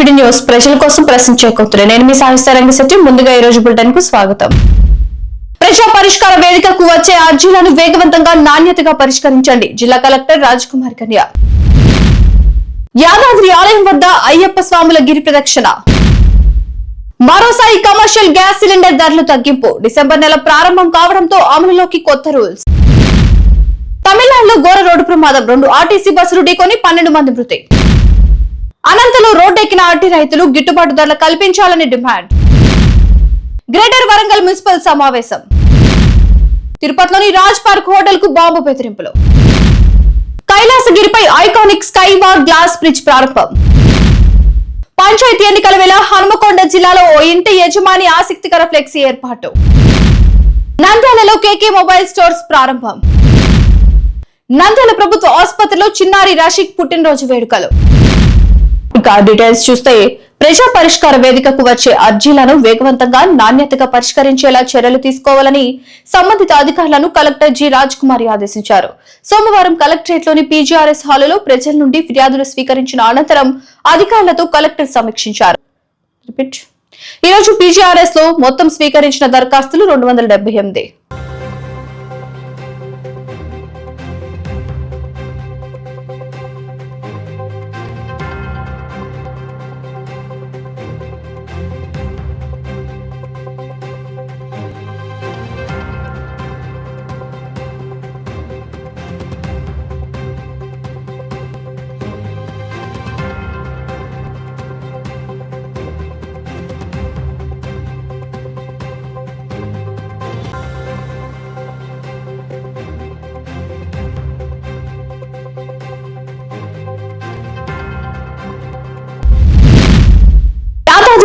Welcome news ప్రజల కోసం ప్రశ్నించే కొత్తులు. నేను మీ సాహిస్తారంగ శెట్టి ముందుగా ఈ రోజు బులెటిన్కు స్వాగతం. ప్రజా పరిష్కార వేదికకు వచ్చే అర్జీలను వేగవంతంగా నాణ్యతగా పరిష్కరించండి. జిల్లా కలెక్టర్ రాజ్ కుమార్ కన్యా. యాదాద్రి ఆలయం వద్ద అయ్యప్ప స్వాముల గిరి ప్రదక్షిణ. మరోసారి కమర్షియల్ గ్యాస్ సిలిండర్ ధరలు తగ్గింపు. డిసెంబర్ నెల ప్రారంభం కావడంతో అమలులోకి కొత్త రూల్స్. తమిళనాడులో ఘోర రోడ్డు ప్రమాదం. రెండు ఆర్టీసీ బస్సులు ఢీకొని పన్నెండు మంది మృతి. అనంతలో రోడ్డెక్కిన అరటి రైతులు గిట్టుబాటు ధరలు కల్పించాలని డిమాండ్. గ్రేటర్ వరంగల్ మున్సిపల్ సమావేశం. తిరుపతిలోని రాజ్ పార్క్ హోటల్కు బాంబు బెదిరింపులు. కైలాసగిరిపై iconic sky walk glass bridge ప్రారంభం. పంచాయతీ ఎన్నికల వేళ హనుమకొండ జిల్లాలో ఓ ఇంటి యజమాని ఆసక్తికర ఫ్లెక్సీ ఏర్పాటు. నంద్యాలలో కేకే మొబైల్ స్టోర్స్ ప్రారంభం. నంద్యాల ప్రభుత్వ ఆసుపత్రిలో చిన్నారి రషిక్ పుట్టినరోజు వేడుకలు. ఇక డీటెయిల్స్ చూస్తే ప్రజా పరిష్కార వేదికకు వచ్చే అర్జీలను వేగవంతంగా నాణ్యతగా పరిష్కరించేలా చర్యలు తీసుకోవాలని సంబంధిత అధికారులను కలెక్టర్ జి రాజ్ కుమార్ ఆదేశించారు. సోమవారం కలెక్టరేట్లోని పీజీఆర్ఎస్ హాలులో ప్రజల నుండి ఫిర్యాదులు స్వీకరించిన అనంతరం అధికారులతో కలెక్టర్ సమీక్షించారు. ఈ రోజు పీజీఆర్ఎస్లో మొత్తం స్వీకరించిన దరఖాస్తులు రెండు వందల డెబ్బై ఎనిమిది.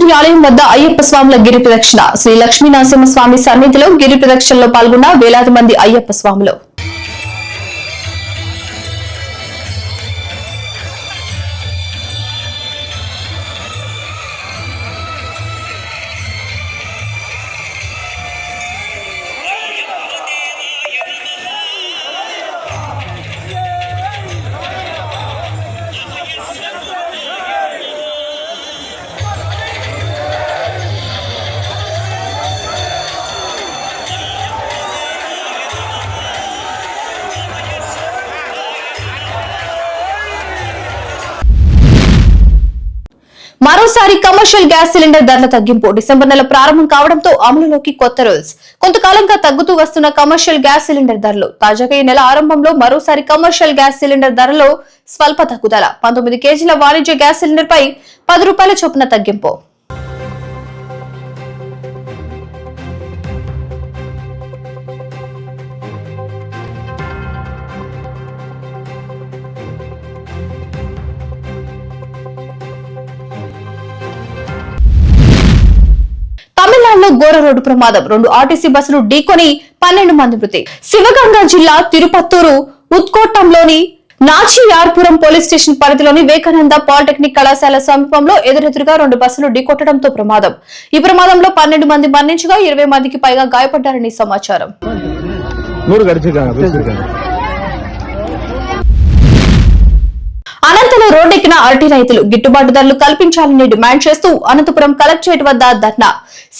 యాదాద్రి ఆలయం వద్ద అయ్యప్ప స్వాముల గిరి ప్రదక్షిణ. శ్రీ లక్ష్మీ నరసింహస్వామి సన్నిధిలో గిరి ప్రదక్షిణలో పాల్గొన్న వేలాది మంది అయ్యప్ప స్వాములు. మరోసారి కమర్షియల్ గ్యాస్ సిలిండర్ ధరల తగ్గింపు డిసెంబర్ నెల ప్రారంభం కావడంతో అమలులోకి కొత్త రూల్స్. కొంతకాలంగా తగ్గుతూ వస్తున్న కమర్షియల్ గ్యాస్ సిలిండర్ ధరలు. తాజాగా ఈ నెల ఆరంభంలో మరోసారి కమర్షియల్ గ్యాస్ సిలిండర్ ధరలో స్వల్ప తగ్గుదల. పంతొమ్మిది కేజీల వాణిజ్య గ్యాస్ సిలిండర్ పై పది రూపాయల చొప్పున తగ్గింపు. రోడ్డు ప్రమాదం. రెండు ఆర్టీసీ బస్సులు ఢీకొని పన్నెండు మంది మృతి. శివగంగా జిల్లా తిరుపత్తూరు ఉత్కోటంలోని నాచియార్పురం పోలీస్ స్టేషన్ పరిధిలోని వివేకానంద పాలిటెక్నిక్ కళాశాల సమీపంలో ఎదురెదురుగా రెండు బస్సులు ఢీకొట్టడంతో ప్రమాదం. ఈ ప్రమాదంలో పన్నెండు మంది మరణించగా ఇరవై మందికి పైగా గాయపడ్డారని సమాచారం. అనంతపురంలో రోడ్డెక్కిన అరటి రైతులు గిట్టుబాటు ధరలు కల్పించాలని డిమాండ్ చేస్తూ అనంతపురం కలెక్టరేట్ వద్ద ధర్నా.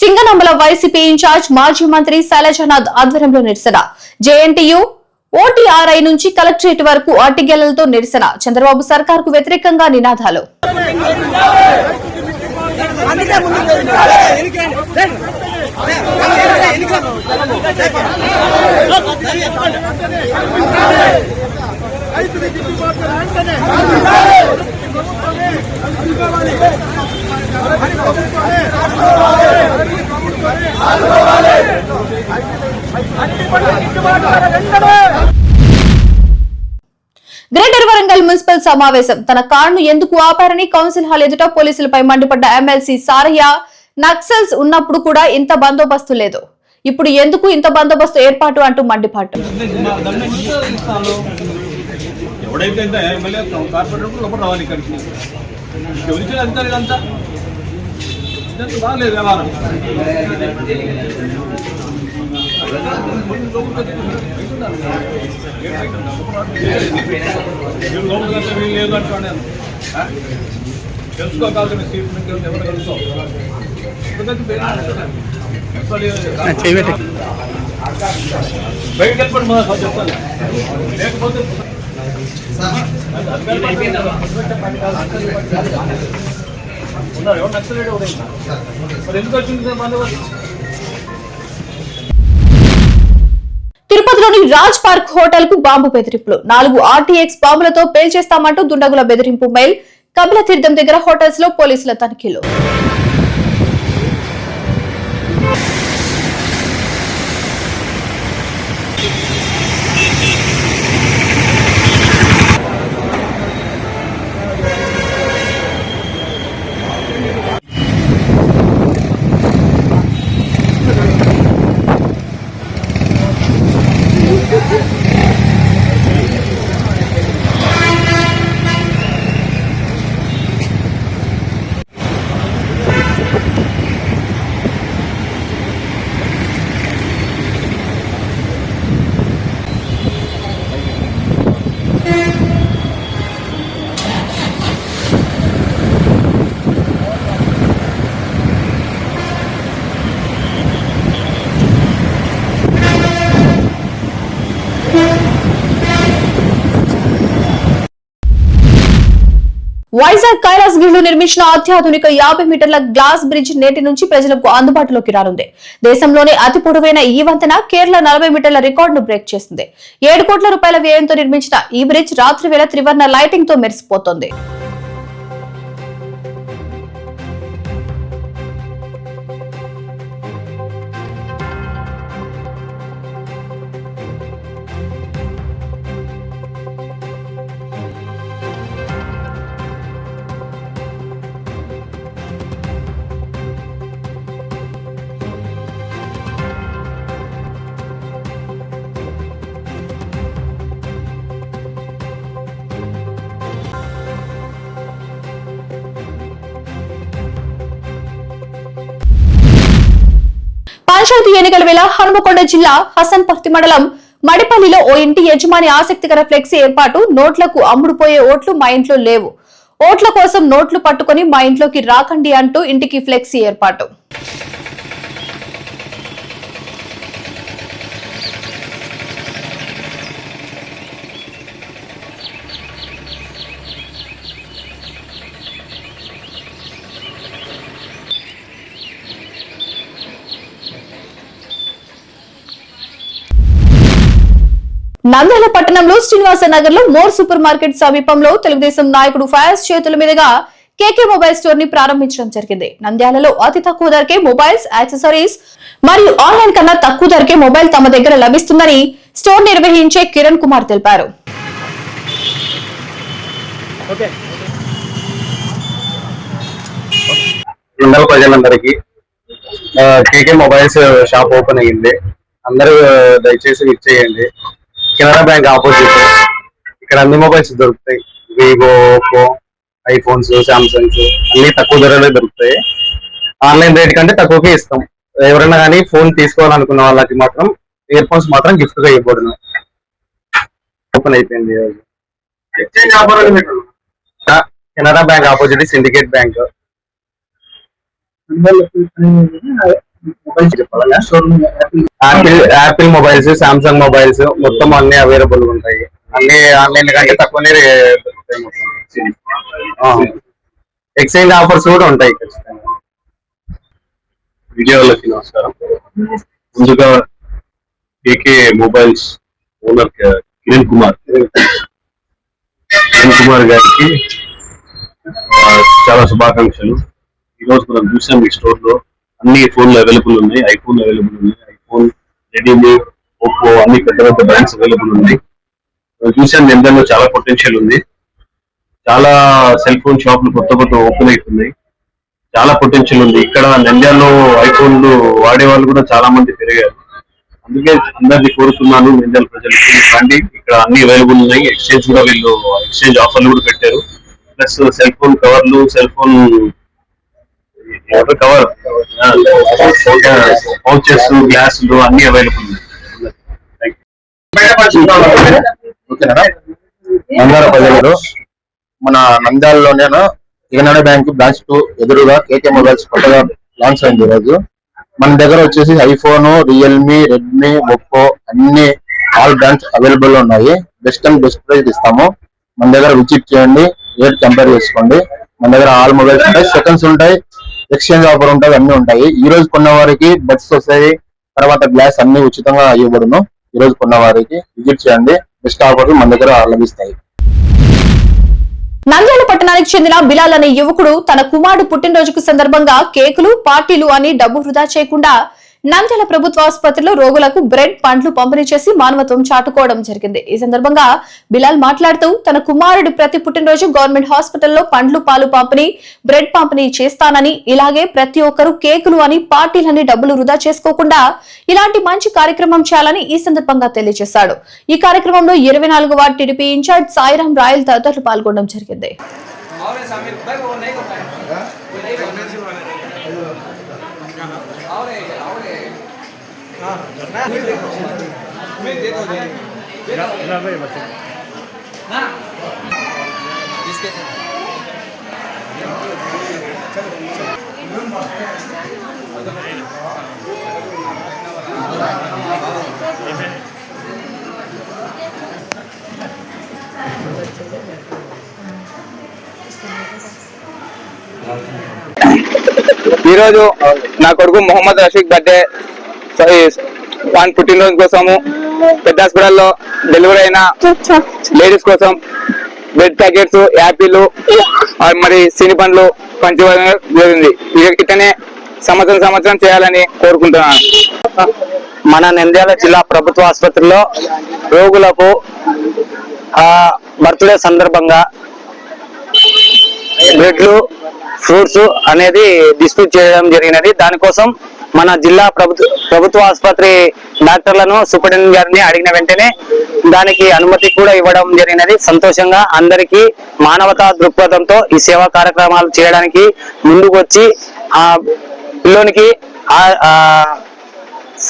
సింగనమ్మల వైసీపీ ఇన్ఛార్జ్ మాజీ మంత్రి శైలజనాథ్ ఆధ్వర్యంలో నిరసన. జేఎన్టీయూ ఓటీఆర్ఐ నుంచి కలెక్టరేట్ వరకు అటిగేలతో నిరసన. చంద్రబాబు సర్కార్కు వ్యతిరేకంగా నినాదాలు. గ్రేటర్ వరంగల్ మున్సిపల్ సమావేశం. తన కారును ఎందుకు ఆపారని కౌన్సిల్ హాల్ ఎదుట పోలీసులపై మండిపడ్డ ఎమ్మెల్సీ సారయ్య నక్సల్స్ ఉన్నప్పుడు కూడా ఇంత బందోబస్తు లేదు. ఇప్పుడు ఎందుకు ఇంత బందోబస్తు ఏర్పాటు అంటూ మండిపాటు ఎవడైతే ఎంత ఎమ్మెల్యే కార్పొరేటర్ లోపల రావాలి ఇక్కడికి ఎవరిచ్చిన అధికారి ఇదంతా ఇదంతా బాగలేదు వ్యవహారం వీళ్ళు లోపలికి వెళ్తే వీళ్ళు లేదు అంటున్నాను ఆ? తెలుసుకోవాల్సిన సీట్ నుంచి ఎవరు తెలుసో ఎందుకంటే బయటకు వెళ్ళిపోండి మా చెప్తాను లేకపోతే ఉన్నారు ఎవరు మరి ఎందుకు వచ్చింది తిరుపతిలోని రాజ్ పార్క్ హోటల్కు బాంబు బెదిరింపులు. నాలుగు ఆర్టీఎక్స్ బాంబులతో పేల్చేస్తామంటూ దుండగుల బెదిరింపు మెయిల్. కపిల తీర్థం దగ్గర హోటల్స్లో పోలీసుల తనిఖీలు. వైజాగ్ కైలాస్ గిరిలో నిర్మించిన అత్యాధునిక యాభై మీటర్ల గ్లాస్ బ్రిడ్జ్ నేటి నుంచి ప్రజలకు అందుబాటులోకి రానుంది. దేశంలోనే అతి పొడవైన ఈ వంతెన కేరళ నలభై మీటర్ల రికార్డును బ్రేక్ చేసింది. ఏడు కోట్ల రూపాయల వ్యయంతో నిర్మించిన ఈ బ్రిడ్జ్ రాత్రి వేళ త్రివర్ణ లైటింగ్తో మెరిసిపోతోంది. ఎన్నికల వేళ హనుమకొండ జిల్లా హసన్పర్తి మండలం మడిపల్లిలో ఓ ఇంటి యజమాని ఆసక్తికర ఫ్లెక్సీ ఏర్పాటు నోట్లకు అమ్ముడుపోయే ఓట్లు మా ఇంట్లో లేవు. ఓట్ల కోసం నోట్లు పట్టుకొని మా ఇంట్లోకి రాకండి అంటూ ఇంటికి ఫ్లెక్సీ ఏర్పాటు. నంద్యాల పట్టణంలో శ్రీనివాస నగర్లో మోర్ సూపర్ మార్కెట్ సమీపంలో తెలుగుదేశం నాయకుడు ఫయాజ్ చేతుల మీదుగా కేకే మొబైల్ స్టోర్ని ప్రారంభించడం జరిగింది. నంద్యాలలో అతి తక్కువ ధరకే మొబైల్స్ యాక్సెసరీస్ మరియు ఆన్లైన్ కన్నా తక్కువ ధరకే మొబైల్ తమ దగ్గర లభిస్తుందని స్టోర్ నిర్వహించే కిరణ్ కుమార్ తెలిపారు. మండల ప్రజలందరికీ కేకే మొబైల్స్ షాప్ ఓపెన్ అయ్యింది. అందరూ దయచేసి విచ్చేయండి కెనరా బ్యాంక్ ఆపోజిట్. ఇక్కడ అన్ని మొబైల్స్ దొరుకుతాయి. వివో ఓప్పో ఐఫోన్స్ సామ్సంగ్స్ అన్ని తక్కువ ధరలో దొరుకుతాయి. ఆన్లైన్ రేట్ కంటే తక్కువకే ఇస్తాం. ఎవరైనా కానీ ఫోన్ తీసుకోవాలనుకున్న వాళ్ళకి మాత్రం ఇయర్ ఫోన్స్ మాత్రం గిఫ్ట్గా ఇవ్వబడును. ఓపెన్ అయిపోయింది Canara bank opposite Syndicate bank. Apple Apple mobiles Samsung mobiles మొత్తం అన్ని అవైలబుల్ ఉంటాయి. అన్ని ఆన్లైన్ కంటే తక్కువనే. ఎక్స్చేంజ్ ఆఫర్స్ కూడా ఉంటాయి. విజయవాడకి నమస్కారం. ముందుగా KK mobiles owner Kiran Kumar. Kiran Kumar గారికి చాలా శుభాకాంక్షలు. ఈ రోజు మనం చూసాం ఈ స్టోర్లో అన్ని ఫోన్లు అవైలబుల్ ఉన్నాయి. ఐఫోన్ అవైలబుల్ ఉన్నాయి. ఐఫోన్ రెడ్మీ ఓప్పో అన్ని పెద్ద పెద్ద బ్రాండ్స్ అవైలబుల్ ఉన్నాయి మనం నేను దానిలో చాలా పొటెన్షియల్ ఉంది. చాలా సెల్ ఫోన్ షాపులు కొత్త కొత్త ఓపెన్ అవుతున్నాయి చాలా పొటెన్షియల్ ఉంది. ఇక్కడ నంద్యాలలో ఐఫోన్లు వాడే వాళ్ళు కూడా చాలా మంది పెరిగారు. అందుకే అందరినీ కోరుతున్నాను నంద్యాల ప్రజలకి. రండి ఇక్కడ అన్ని అవైలబుల్ ఉన్నాయి. ఎక్స్చేంజ్ కూడా వీళ్ళు ఎక్స్చేంజ్ ఆఫర్లు కూడా పెట్టారు. ప్లస్ సెల్ ఫోన్ కవర్లు cell phone water cover pouches గ్లాసులు అన్ని అవైలబుల్ మండల ప్రజలు మన నంద్యాలలోనే ఈనాడు బ్యాంక్ బ్రాంచ్ టూ ఎదురుగా కేకే మొబైల్స్ కొత్తగా లాంచ్ అయింది ఈ రోజు మన దగ్గర వచ్చేసి ఐఫోన్ రియల్మీ రెడ్మీ ఒప్పో అన్ని ఆల్ బ్రాండ్స్ అవైలబుల్లో ఉన్నాయి. బెస్ట్ అండ్ బెస్ట్ ప్రైస్ ఇస్తాము. మన దగ్గర విజిట్ చేయండి రేట్ కంపేర్ చేసుకోండి. మన దగ్గర ఆల్ మొబైల్స్ ఉంటాయి. సెకండ్స్ ఉంటాయి. ఎక్స్చేంజ్ ఆఫర్ ఉంటాయి అన్ని ఉంటాయి. ఈ రోజు కొన్న వారికి బడ్స్ వస్తాయి తర్వాత గ్లాస్ అన్ని ఉచితంగా ఇవ్వబడును. ఈ రోజు కొన్న వారికి విజిట్ చేయండి. బెస్ట్ ఆఫర్స్ మన దగ్గర లభిస్తాయి. నంద్యాల పట్టణానికి చెందిన బిలాల్ అనే యువకుడు తన కుమారుడు పుట్టినరోజుకు సందర్భంగా కేకులు పార్టీలు అని డబ్బు వృధా చేయకుండా నంద్యాల ప్రభుత్వ ఆసుపత్రిలో రోగులకు బ్రెడ్ పండ్లు పంపిణీ చేసి మానవత్వం చాటుకోవడం జరిగింది. ఈ సందర్భంగా బిలాల్ మాట్లాడుతూ తన కుమారుడు ప్రతి పుట్టినరోజు గవర్నమెంట్ హాస్పిటల్లో పండ్లు పాలు పంపిణీ బ్రెడ్ పంపిణీ చేస్తానని ఇలాగే ప్రతి ఒక్కరూ కేకులు అని పార్టీలని డబ్బులు వృధా చేసుకోకుండా ఇలాంటి మంచి కార్యక్రమం చేయాలని ఈ సందర్భంగా తెలియజేశాడు. ఈ కార్యక్రమంలో ఇరవై నాలుగు ward TDP incharge Sairam Royal తదితరులు పాల్గొనడం జరిగింది. ఈరోజు నా కొడుకు మొహమ్మద్ రషీద్ బర్త్డే సో- ఈ వాని పుట్టినరోజు కోసము పెద్ద హాస్పిటల్లో డెలివరీ అయిన లేడీస్ కోసం బ్రెడ్ ప్యాకెట్స్ యాపిల్ మరి సిని పండ్లు పంచడం జరిగింది. ఇక సంవత్సరం సంవత్సరం చేయాలని కోరుకుంటున్నాను. మన నంద్యాల జిల్లా ప్రభుత్వ ఆసుపత్రిలో రోగులకు బర్త్డే సందర్భంగా బ్రెడ్లు ఫ్రూట్స్ అనేది డిస్ట్రిబ్యూట్ చేయడం జరిగినది. దానికోసం మన జిల్లా ప్రభుత్వ ప్రభుత్వ ఆసుపత్రి డాక్టర్లను సూపరింటెండెంట్ గారిని అడిగిన వెంటనే దానికి అనుమతి కూడా ఇవ్వడం జరిగినది. సంతోషంగా అందరికీ మానవతా దృక్పథంతో ఈ సేవా కార్యక్రమాలు చేయడానికి ముందుకు వచ్చి ఆ పిల్లోనికి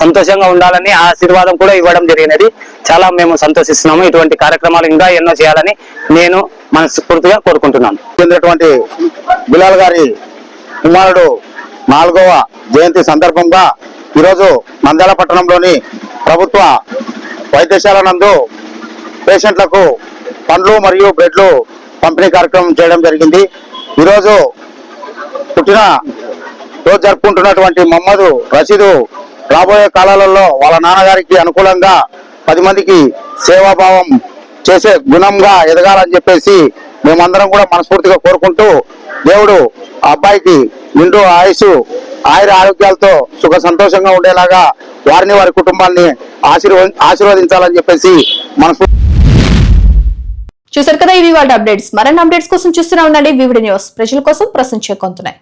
సంతోషంగా ఉండాలని ఆశీర్వాదం కూడా ఇవ్వడం జరిగినది. చాలా మేము సంతోషిస్తున్నాము. ఇటువంటి కార్యక్రమాలు ఇంకా ఎన్నో చేయాలని నేను మనస్ఫూర్తిగా కోరుకుంటున్నాను. చెందినటువంటి బిలాల్ గారి కుమారుడు నాలుగవ జయంతి సందర్భంగా ఈరోజు నంద్యాల పట్టణంలోని ప్రభుత్వ వైద్యశాల నందు పేషెంట్లకు పండ్లు మరియు బ్రెడ్లు పంపిణీ కార్యక్రమం చేయడం జరిగింది. ఈరోజు పుట్టిన రోజు జరుపుకుంటున్నటువంటి మమ్మదు రషీదు రాబోయే కాలాలలో వాళ్ళ నాన్నగారికి అనుకూలంగా పది మందికి సేవాభావం చేసే గుణంగా ఎదగాలని చెప్పేసి మేమందరం కూడా మనస్ఫూర్తిగా కోరుకుంటూ దేవుడు ఆ అబ్బాయికి నిండు ఆయుసు ఆయుర ఆరోగ్యాలతో సుఖ సంతోషంగా ఉండేలాగా వారిని వారి కుటుంబాన్ని ఆశీర్వ ఆశీర్వదించాలని చెప్పేసి మనసు చూసారు కదా ఇవి వాళ్ళ అప్డేట్స్. మరిన్ని అప్డేట్స్ కోసం చూస్తూనే ఉండండి. వివిడి న్యూస్ ప్రజల కోసం ప్రశ్నించే కొంతున్నాయి